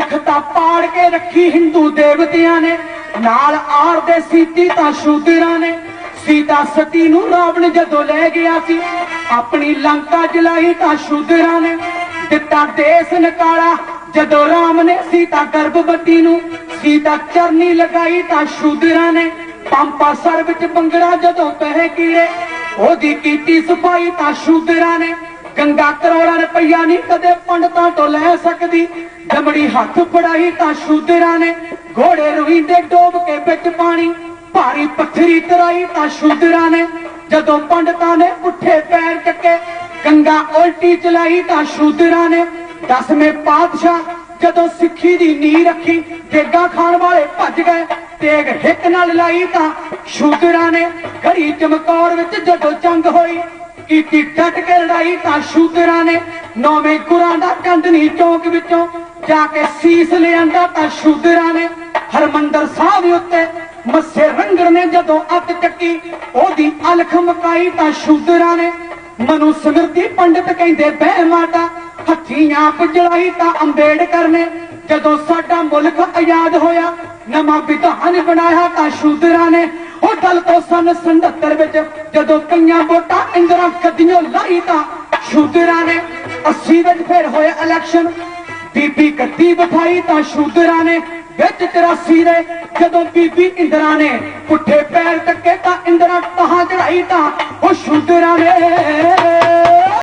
ਜਦੋਂ ਪਾੜ ਕੇ ਰੱਖੀ ਹਿੰਦੂ ਦੇਵਤਿਆਂ ਨੇ। ਨਾਲ ਆਰ ਦੇ ਸੀਤੀ ਤਾਂ ਸ਼ੂਦਰਾਂ ਨੇ। ਸੀਤਾ ਸਤੀ ਨੂੰ ਰਾਵਣ ਜਦੋਂ ਲੈ ਗਿਆ ਸੀ, ਆਪਣੀ ਲੰਕਾ ਜਲਾਈ ਤਾਂ ਸ਼ੂਦਰਾਂ ਨੇ। ਦਿੱਤਾ ਦੇਸ ਨਕਾਲਾ, ਜਦੋਂ ਰਾਮ ਨੇ ਸੀਤਾ ਗਰਭਵਤੀ ਨੂੰ। ਸੀਤਾ ਚਰਨੀ ਲਗਾਈ ਤਾਂ ਸ਼ੂਦਰਾਂ ਨੇ। ਪੰਪਾ ਸਰ ਵਿੱਚ ਬੰਗੜਾ ਜਦੋਂ ਪਹਿ ਕੀੜੇ ਉਹਦੀ ਕੀਤੀ ਸਫ਼ਾਈ ਤਾਂ ਸ਼ੂਦਰਾਂ ਨੇ। ਗੰਗਾ ਕਰੋੜਾਂ ਰੁਪਈਆ ਨਹੀਂ ਕਦੇ ਪੰਡਤਾਂ ਤੋਂ ਲੈ ਸਕਦੀ। ਦਮੜੀ ਹੱਥ ਫੜਾਈ ਤਾਂ ਸ਼ੂਦਰਾਂ ਨੇ, ਘੋੜੇ ਰੁਈਂਦੇ ਡੋਬ ਕੇ ਵਿੱਚ ਪਾਣੀ। ਭਾਰੀ ਪੱਥਰੀ ਤਰਾਈ ਤਾਂ ਸ਼ੂਦਰਾਂ ਨੇ, ਜਦੋਂ ਪੰਡਤਾਂ ਨੇ ਪੁੱਠੇ ਪੈਰ ਚੱਕੇ, ਗੰਗਾ ਉਲਟੀ ਚਲਾਈ ਤਾਂ ਸ਼ੂਦਰਾਂ ਨੇ। ਦਸਵੇਂ ਪਾਤਸ਼ਾਹ ਜਦੋਂ ਸਿੱਖੀ ਦੀ ਨੀਂਹ ਰੱਖੀ ਦੇਗਾ ਖਾਣ ਵਾਲੇ ਭੱਜ ਗਏ, ਤੇਗ ਹਿੱਕ ਨਾਲ ਲਾਈ ਤਾਂ ਸ਼ੂਦਰਾਂ ਨੇ। ਘੜੀ ਚਮਕੌਰ ਵਿੱਚ ਜਦੋਂ ਜੰਗ ਹੋਈ ਕੀਤੀ ਡਟ ਕੇ ਲੜਾਈ ਤਾਂ ਸ਼ੂਦਰਾਂ ਨੇ। ਨੌਵੇਂ ਗੁਰਾਂ ਦਾ ਕੰਦਨੀ ਚੌਕ ਵਿੱਚੋਂ ਜਾ ਕੇ ਸੀਸ ਲਿਆਂਦਾ ਤਾਂ ਸ਼ੂਦਰਾਂ ਨੇ। ਹਰਮੰਦਰ ਸਾਹਿਬ ਉੱਤੇ ਮੱਸੇ ਰੰਗਰ ਨੇ ਜਦੋਂ ਅੱਤ ਚੱਕੀ, ਉਹਦੀ ਅਲਖ ਮਕਾਈ ਤਾਂ ਸ਼ੂਦਰਾਂ ਨੇ। ਮਨੂ ਸਮਰਤੀ ਪੰਡਤ ਕਹਿੰਦੇ, ਬਹਿ ਮਾਤਾ, ਹੱਥੀਆਂ ਪਜਲਾਈ ਤਾਂ ਅੰਬੇਡਕਰ ਨੇ। ਜਦੋਂ ਸਾਡਾ ਮੁਲਕ ਆਜ਼ਾਦ ਹੋਇਆ, ਨਵਾਂ ਵਿਧਾਨ ਬਣਾਇਆ ਤਾਂ ਸ਼ੂਦਰਾਂ ਨੇ। ਉਹ ਦਲ ਤੋਂ ਸਨ 77 ਵਿੱਚ, ਜਦੋਂ ਕਈਆਂ ਵੋਟਾਂ ਇੰਦਰਾ ਗੱਦੀਆਂ ਲਾਈ ਤਾਂ ਸ਼ੂਦਰਾਂ ਨੇ 80 ਵਿੱਚ ਫਿਰ ਹੋਇਆ ਇਲੈਕਸ਼ਨ ਬੀਬੀ ਗੱਦੀ ਬਿਠਾਈ ਤਾਂ ਸ਼ੂਦਰਾਂ ਨੇ, ਵਿੱਚ 83 ਦੇ, ਜਦੋਂ ਬੀਬੀ ਇੰਦਰਾ ਨੇ ਪੁੱਠੇ ਪੈਰ ਟੱਕੇ ਤਾਂ ਇੰਦਰਾ ਕਹਾਂ ਚੜਾਈ ਤਾਂ ਉਹ ਸ਼ੂਦਰਾਂ ਨੇ।